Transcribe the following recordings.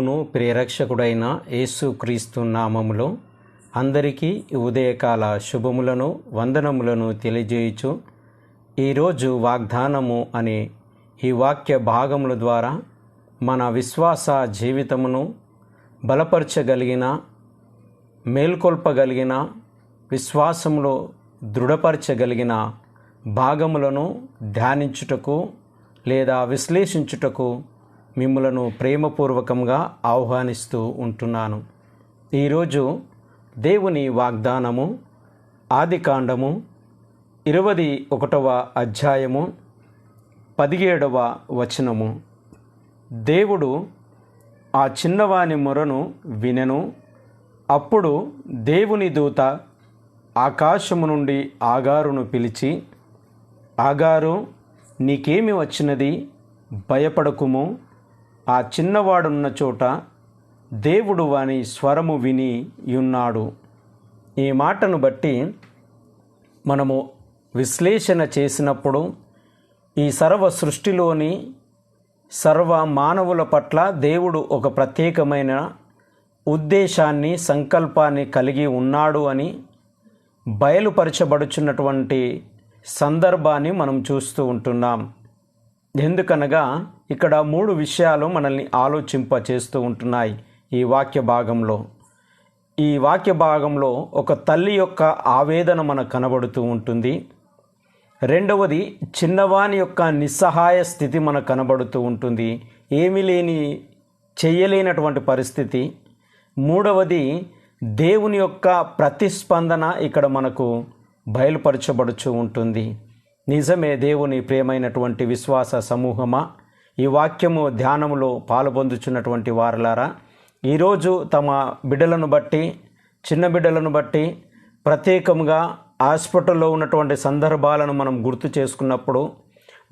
ప్రభువును ప్రియరక్షకుడైన యేసుక్రీస్తు నామములో అందరికీ ఉదయకాల శుభములను వందనములను తెలియజేయుచు ఈరోజు వాగ్దానము అనే ఈ వాక్య భాగముల ద్వారా మన విశ్వాస జీవితమును బలపరచగలిగిన మేల్కొల్పగలిగిన విశ్వాసంలో దృఢపరచగలిగిన భాగములను ధ్యానించుటకు లేదా విశ్లేషించుటకు మిమ్మలను ప్రేమపూర్వకంగా ఆహ్వానిస్తూ ఉంటున్నాను. ఈరోజు దేవుని వాగ్దానము ఆదికాండము ఇరవది ఒకటవ అధ్యాయము పదిహేడవ వచనము. దేవుడు ఆ చిన్నవాని మొరను వినెను. అప్పుడు దేవుని దూత ఆకాశము నుండి ఆగారును పిలిచి ఆగారు నీకేమి వచ్చినది? భయపడకుము. ఆ చిన్నవాడున్న చోట దేవుడు వాని స్వరము విని ఉన్నాడు. ఈ మాటను బట్టి మనము విశ్లేషణ చేసినప్పుడు ఈ సర్వ సృష్టిలోని సర్వ మానవుల పట్ల దేవుడు ఒక ప్రత్యేకమైన ఉద్దేశాన్ని సంకల్పాన్ని కలిగి ఉన్నాడు అని బయలుపరచబడుచున్నటువంటి సందర్భాన్ని మనం చూస్తూ ఉంటున్నాం. ఎందుకనగా ఇక్కడ మూడు విషయాలు మనల్ని ఆలోచింప చేస్తూ ఉంటున్నాయి ఈ వాక్య భాగంలో. ఈ వాక్య భాగంలో ఒక తల్లి యొక్క ఆవేదన మనకు కనబడుతూ ఉంటుంది. రెండవది చిన్నవాని యొక్క నిస్సహాయ స్థితి మనకు కనబడుతూ ఉంటుంది. ఏమీ లేని చేయలేనటువంటి పరిస్థితి. మూడవది దేవుని యొక్క ప్రతిస్పందన ఇక్కడ మనకు బయలుపరచబడుచు ఉంటుంది. నిజమే దేవుని ప్రియమైనటువంటి విశ్వాస సమూహమా? ఈ వాక్యము ధ్యానములో పాలుపొందుచున్నటువంటి వారలారా ఈరోజు తమ బిడ్డలను బట్టి చిన్న బిడ్డలను బట్టి ప్రత్యేకంగా హాస్పిటల్లో ఉన్నటువంటి సందర్భాలను మనం గుర్తు చేసుకున్నప్పుడు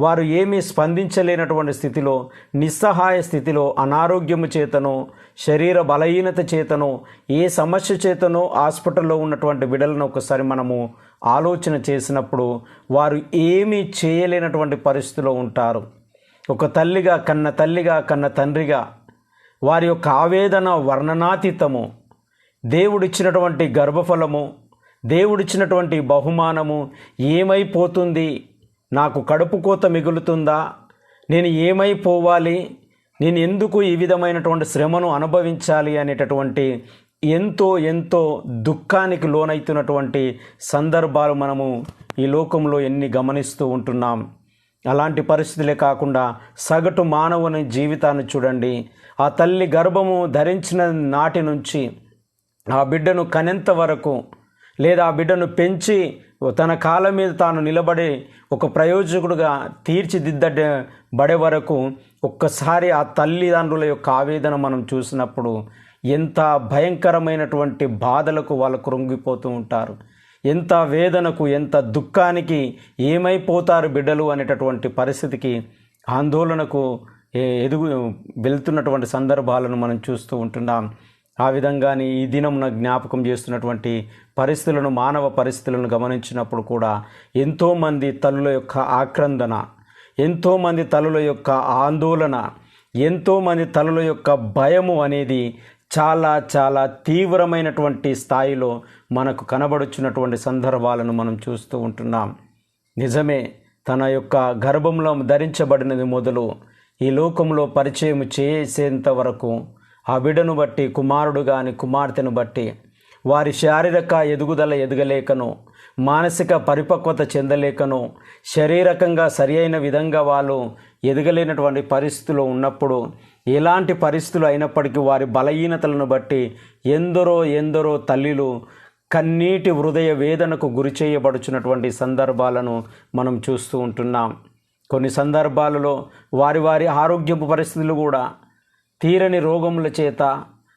వారు ఏమీ స్పందించలేనటువంటి స్థితిలో నిస్సహాయ స్థితిలో అనారోగ్యము చేతనో శరీర బలహీనత చేతనో ఏ సమస్య చేతనో హాస్పిటల్లో ఉన్నటువంటి విడలను ఒకసారి మనము ఆలోచన చేసినప్పుడు వారు ఏమీ చేయలేనటువంటి పరిస్థితిలో ఉంటారు. ఒక తల్లిగా కన్న తల్లిగా కన్న తండ్రిగా వారి యొక్క ఆవేదన వర్ణనాతీతము దేవుడిచ్చినటువంటి గర్భఫలము దేవుడిచ్చినటువంటి బహుమానము ఏమైపోతుంది? నాకు కడుపు కోత మిగులుతుందా? నేను ఏమైపోవాలి? నేను ఎందుకు ఈ విధమైనటువంటి శ్రమను అనుభవించాలి అనేటటువంటి ఎంతో ఎంతో దుఃఖానికి లోనైతున్నటువంటి సందర్భాలు మనము ఈ లోకంలో ఎన్ని గమనిస్తూ ఉంటున్నాం. అలాంటి పరిస్థితులే కాకుండా సగటు మానవుని జీవితాన్ని చూడండి. ఆ తల్లి గర్భము ధరించిన నాటి నుంచి ఆ బిడ్డను కనెంత వరకు లేదా ఆ బిడ్డను పెంచి తన కాలం మీద తాను నిలబడి ఒక ప్రయోజకుడుగా తీర్చిదిద్దబడే వరకు ఒక్కసారి ఆ తల్లిదండ్రుల యొక్క ఆవేదన మనం చూసినప్పుడు ఎంత భయంకరమైనటువంటి బాధలకు వాళ్ళు కృంగిపోతూ ఉంటారు. ఎంత వేదనకు ఎంత దుఃఖానికి ఏమైపోతారు బిడ్డలు అనేటటువంటి పరిస్థితికి ఆందోళనకు ఎదుగు వెళ్తున్నటువంటి సందర్భాలను మనం చూస్తూ ఉంటున్నాం. ఆ విధంగానే ఈ దినమున జ్ఞాపకం చేస్తున్నటువంటి పరిస్థితులను మానవ పరిస్థితులను గమనించినప్పుడు కూడా ఎంతోమంది తల్లుల యొక్క ఆక్రందన ఎంతోమంది తల్లుల యొక్క ఆందోళన ఎంతోమంది తల్లుల యొక్క భయము అనేది చాలా చాలా తీవ్రమైనటువంటి స్థాయిలో మనకు కనబడుచున్నటువంటి సందర్భాలను మనం చూస్తూ ఉంటున్నాం. నిజమే తన యొక్క గర్భంలో ధరించబడినది మొదలు ఈ లోకంలో పరిచయం చేసేంత వరకు ఆ బిడ్డను బట్టి కుమారుడు కానీ కుమార్తెను బట్టి వారి శారీరక ఎదుగుదల ఎదగలేకను మానసిక పరిపక్వత చెందలేకను శారీరకంగా సరి అయిన విధంగా వాళ్ళు ఎదగలేనటువంటి పరిస్థితులు ఉన్నప్పుడు ఎలాంటి పరిస్థితులు అయినప్పటికీ వారి బలహీనతలను బట్టి ఎందరో ఎందరో తల్లిలు కన్నీటి హృదయ వేదనకు గురి చేయబడుచున్నటువంటి సందర్భాలను మనం చూస్తూ ఉంటున్నాం. కొన్ని సందర్భాలలో వారి వారి ఆరోగ్యపు పరిస్థితులు కూడా తీరని రోగముల చేత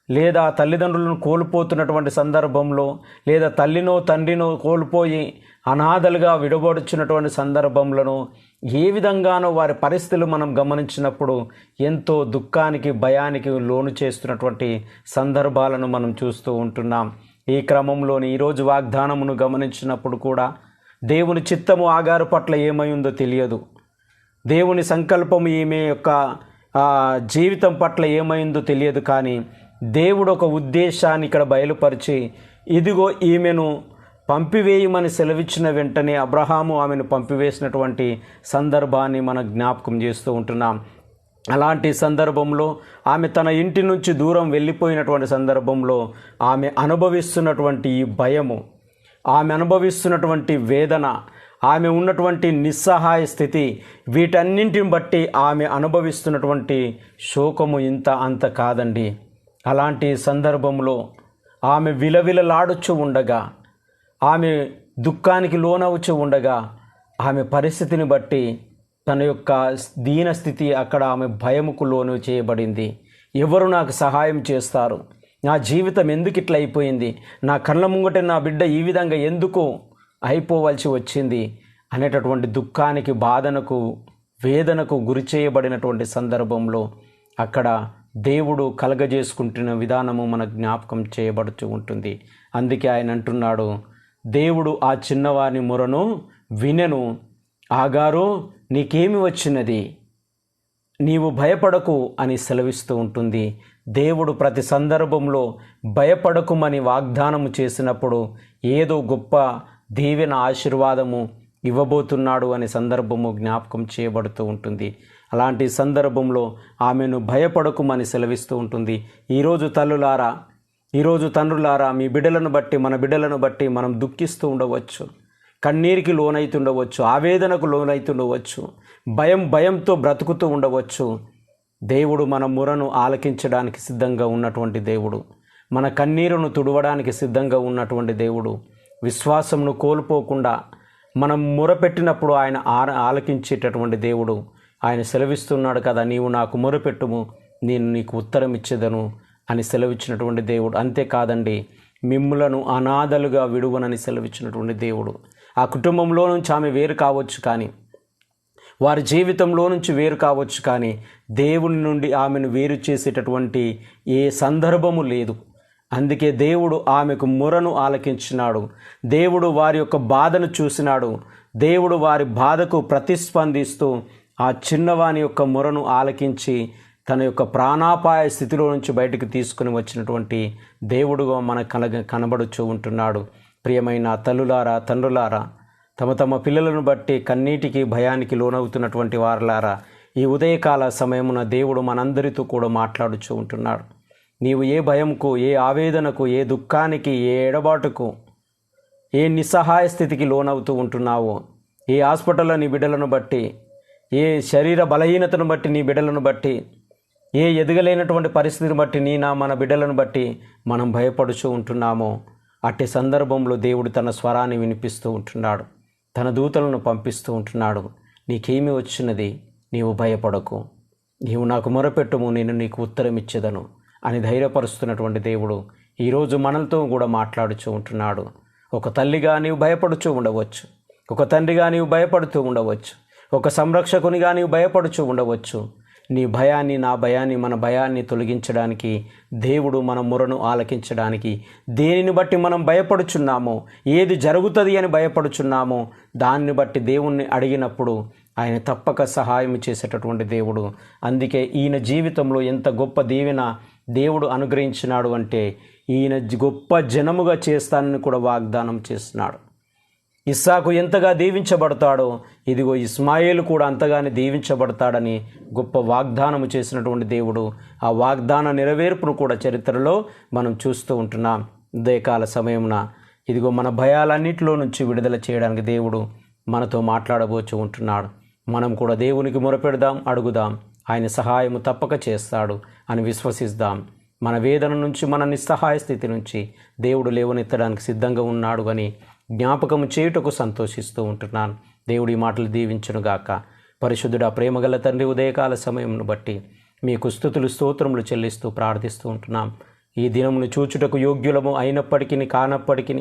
లేదా తల్లిదండ్రులను కోల్పోతున్నటువంటి సందర్భంలో లేదా తల్లినో తండ్రినో కోల్పోయి అనాథలుగా విడబడుచున్నటువంటి సందర్భంలో ఏ విధంగానో వారి పరిస్థితులు మనం గమనించినప్పుడు ఎంతో దుఃఖానికి భయానికి లోను చేస్తున్నటువంటి సందర్భాలను మనం చూస్తూ ఉంటున్నాం. ఈ క్రమంలోని ఈరోజు వాగ్దానమును గమనించినప్పుడు కూడా దేవుని చిత్తము ఆగారు పట్ల ఏమై ఉందో తెలియదు. దేవుని సంకల్పము ఈమె యొక్క జీవితం పట్ల ఏమైందో తెలియదు కానీ దేవుడు ఒక ఉద్దేశాన్ని ఇక్కడ బయలుపరిచి ఇదిగో ఈమెను పంపివేయమని సెలవిచ్చిన వెంటనే అబ్రహాము ఆమెను పంపివేసినటువంటి సందర్భాన్ని మనం జ్ఞాపకం చేస్తూ ఉంటున్నాం. అలాంటి సందర్భంలో ఆమె తన ఇంటి నుంచి దూరం వెళ్ళిపోయినటువంటి సందర్భంలో ఆమె అనుభవిస్తున్నటువంటి ఈ భయము ఆమె అనుభవిస్తున్నటువంటి వేదన ఆమె ఉన్నటువంటి నిస్సహాయ స్థితి వీటన్నింటిని బట్టి ఆమె అనుభవిస్తున్నటువంటి శోకము ఇంత అంత కాదండి. అలాంటి సందర్భంలో ఆమె విలవిలలాడుచు ఉండగా ఆమె దుఃఖానికి లోనవుచు ఉండగా ఆమె పరిస్థితిని బట్టి తన యొక్క దీన స్థితి అక్కడ ఆమె భయముకు లోను చేయబడింది. ఎవరు నాకు సహాయం చేస్తారు? నా జీవితం ఎందుకు ఇట్లా అయిపోయింది? నా కళ్ళ ముంగట నా బిడ్డ ఈ విధంగా ఎందుకు అయిపోవలసి వచ్చింది అనేటటువంటి దుఃఖానికి బాధనకు వేదనకు గురి చేయబడినటువంటి సందర్భంలో అక్కడ దేవుడు కలగజేసుకుంటున్న విధానము మన జ్ఞాపకం చేయబడుతూ ఉంటుంది. అందుకే ఆయన అంటున్నాడు దేవుడు ఆ చిన్నవాని మొరను వినెను. ఆగారు నీకేమి వచ్చినది? నీవు భయపడకు అని సెలవిస్తూ ఉంటుంది. దేవుడు ప్రతి సందర్భంలో భయపడకుమని వాగ్దానము చేసినప్పుడు ఏదో గొప్ప దీవెన ఆశీర్వాదము ఇవ్వబోతున్నాడు అనే సందర్భము జ్ఞాపకం చేయబడుతూ ఉంటుంది. అలాంటి సందర్భంలో ఆమెను భయపడకుమని సెలవిస్తూ ఉంటుంది. ఈరోజు తల్లులారా ఈరోజు తండ్రులారా మీ బిడ్డలను బట్టి మన బిడ్డలను బట్టి మనం దుఃఖిస్తూ ఉండవచ్చు. కన్నీరికి లోనైతుండవచ్చు ఆవేదనకు లోనైతుండవచ్చు భయం భయంతో బ్రతుకుతూ ఉండవచ్చు. దేవుడు మన మురను ఆలకించడానికి సిద్ధంగా ఉన్నటువంటి దేవుడు. మన కన్నీరును తుడవడానికి సిద్ధంగా ఉన్నటువంటి దేవుడు. విశ్వాసమును కోల్పోకుండా మనం మొరపెట్టినప్పుడు ఆయన ఆలకించేటటువంటి దేవుడు ఆయన సెలవిస్తున్నాడు కదా నీవు నాకు మొరపెట్టుము నేను నీకు ఉత్తరం ఇచ్చేదను అని సెలవిచ్చినటువంటి దేవుడు. అంతేకాదండి మిమ్ములను అనాథలుగా విడువనని సెలవిచ్చినటువంటి దేవుడు. ఆ కుటుంబంలో నుంచి ఆమె వేరు కావచ్చు కానీ వారి జీవితంలో నుంచి వేరు కావచ్చు కానీ దేవుని నుండి ఆమెను వేరు చేసేటటువంటి ఏ సందర్భము లేదు. అందుకే దేవుడు ఆమెకు మురను ఆలకించినాడు. దేవుడు వారి యొక్క బాధను చూసినాడు. దేవుడు వారి బాధకు ప్రతిస్పందిస్తూ ఆ చిన్నవాని యొక్క మురను ఆలకించి తన యొక్క ప్రాణాపాయ స్థితిలో నుంచి బయటకు తీసుకుని వచ్చినటువంటి దేవుడుగా మన కనగ కనబడుచూ ఉంటున్నాడు. ప్రియమైన తల్లులారా తండ్రులారా తమ తమ పిల్లలను బట్టి కన్నీటికి భయానికి లోనవుతున్నటువంటి వారలారా ఈ ఉదయకాల సమయమున దేవుడు మనందరితో కూడా మాట్లాడుచూ ఉంటున్నాడు. నీవు ఏ భయంకు ఏ ఆవేదనకు ఏ దుఃఖానికి ఏ ఎడబాటుకు ఏ నిస్సహాయ స్థితికి లోనవుతూ ఉంటున్నావో ఏ హాస్పిటల్లో నీ బిడ్డలను బట్టి ఏ శరీర బలహీనతను బట్టి నీ బిడ్డలను బట్టి ఏ ఎదగలేనటువంటి పరిస్థితిని బట్టి నీ నా మన బిడ్డలను బట్టి మనం భయపడుచూ ఉంటున్నామో అట్టి సందర్భంలో దేవుడు తన స్వరాన్ని వినిపిస్తూ ఉంటున్నాడు. తన దూతలను పంపిస్తూ ఉంటున్నాడు. నీకేమి వచ్చినది? నీవు భయపడకు. నీవు నాకు మొరపెట్టుము నేను నీకు ఉత్తరం ఇచ్చేదను అని ధైర్యపరుస్తున్నటువంటి దేవుడు ఈరోజు మనలతో కూడా మాట్లాడుచూ ఉంటున్నాడు. ఒక తల్లిగా నీవు భయపడుచూ ఉండవచ్చు. ఒక తండ్రిగా నీవు భయపడుతూ ఉండవచ్చు. ఒక సంరక్షకునిగా నీవు భయపడుచూ ఉండవచ్చు. నీ భయాన్ని నా భయాన్ని మన భయాన్ని తొలగించడానికి దేవుడు మన మురను ఆలకించడానికి దేనిని బట్టి మనం భయపడుచున్నామో ఏది జరుగుతుంది అని భయపడుచున్నామో దాన్ని బట్టి దేవుణ్ణి అడిగినప్పుడు ఆయన తప్పక సహాయం చేసేటటువంటి దేవుడు. అందుకే ఈయన జీవితంలో ఎంత గొప్ప దీవెన దేవుడు అనుగ్రహించినాడు అంటే ఈయన గొప్ప జనముగా చేస్తానని కూడా వాగ్దానం చేస్తున్నాడు. ఇస్సాకు ఎంతగా దీవించబడతాడో ఇదిగో ఇస్మాయిల్ కూడా అంతగానే దీవించబడతాడని గొప్ప వాగ్దానము చేసినటువంటి దేవుడు ఆ వాగ్దాన నెరవేర్పును కూడా చరిత్రలో మనం చూస్తూ ఉంటున్నాం. ఉదయకాల సమయమున ఇదిగో మన భయాలన్నింటిలో నుంచి విడుదల చేయడానికి దేవుడు మనతో మాట్లాడబోచు ఉంటున్నాడు. మనం కూడా దేవునికి మొరపెడదాం అడుగుదాం. ఆయన సహాయము తప్పక చేస్తాడు అని విశ్వసిద్దాం. మన వేదన నుంచి మన నిస్సహాయ స్థితి నుంచి దేవుడు లేవనెత్తడానికి సిద్ధంగా ఉన్నాడు అని జ్ఞాపకము చేయుటకు సంతోషిస్తూ ఉంటున్నాను. దేవుడి మాటలు దీవించునుగాక పరిశుద్ధుడ ప్రేమగల తండ్రి ఉదయకాల సమయంను బట్టి మీకు స్థుతులు స్తోత్రములు చెల్లిస్తూ ప్రార్థిస్తూ ఉంటున్నాం. ఈ దినమును చూచుటకు యోగ్యులము అయినప్పటికీ కానప్పటికీ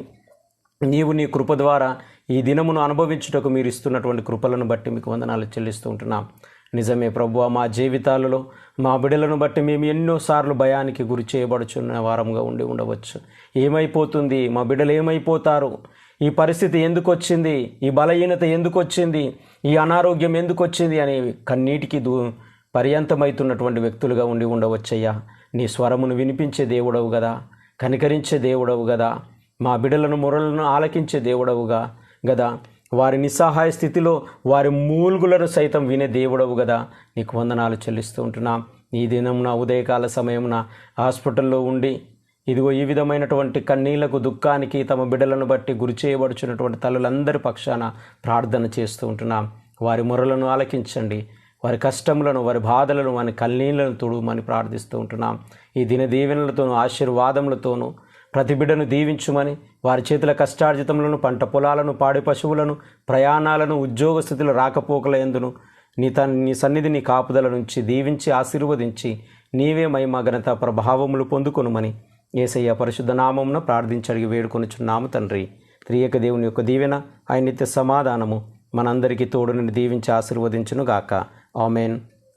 నీవు నీ కృప ద్వారా ఈ దినమును అనుభవించుటకు మీరు ఇస్తున్నటువంటి కృపలను బట్టి మీకు వందనాలు చెల్లిస్తూ ఉంటున్నాం. నిజమే ప్రభు మా జీవితాలలో మా బిడ్డలను బట్టి మేము ఎన్నోసార్లు భయానికి గురి చేయబడుచున్న వారంగా ఉండి ఉండవచ్చు. ఏమైపోతుంది? మా బిడ్డలు ఏమైపోతారు? ఈ పరిస్థితి ఎందుకు వచ్చింది ఈ బలహీనత ఎందుకు వచ్చింది ఈ అనారోగ్యం ఎందుకు వచ్చింది అని కన్నీటికి దూ పర్యంతమవుతున్నటువంటి వ్యక్తులుగా ఉండి ఉండవచ్చయ్యా. నీ స్వరమును వినిపించే దేవుడవు కదా కనికరించే దేవుడవు కదా మా బిడలను మురలను ఆలకించే దేవుడవుగా గదా? వారి నిస్సహాయ స్థితిలో వారి మూల్గులను సైతం వినే దేవుడవు గదా? నీకు వందనాలు చెల్లిస్తూ ఉంటున్నాం. ఈ దినమున ఉదయకాల సమయమున హాస్పిటల్లో ఉండి ఇదిగో ఈ విధమైనటువంటి కన్నీళ్ళకు దుఃఖానికి తమ బిడ్డలను బట్టి గురి చేయబడుచున్నటువంటి తల్లులందరి పక్షాన ప్రార్థన చేస్తూ ఉంటున్నాం. వారి మొరలను ఆలకించండి. వారి కష్టములను వారి బాధలను వారి కన్నీళ్ళను తుడుమని ప్రార్థిస్తూ ఉంటున్నాం. ఈ దిన దీవెనలతోనూ ఆశీర్వాదములతోనూ ప్రతి బిడ్డను దీవించుమని వారి చేతుల కష్టార్జితములను పంట పొలాలను పాడి పశువులను ప్రయాణాలను ఉద్యోగ స్థితిలో రాకపోకల ఎందును నీ తన నీ సన్నిధి నీ కాపుదల నుంచి దీవించి ఆశీర్వదించి నీవే మహిమ ఘనత ప్రభావములు పొందుకొనుమని ఏసయ్య పరిశుద్ధ నామమున వేడుకొనిచున్నాము వేడుకొనుచున్నాము తండ్రి. త్రియక దేవుని యొక్క దీవెన ఆయన నిత్య సమాధానము మనందరికీ తోడుని దీవించి ఆశీర్వదించును గాక ఆమెన్.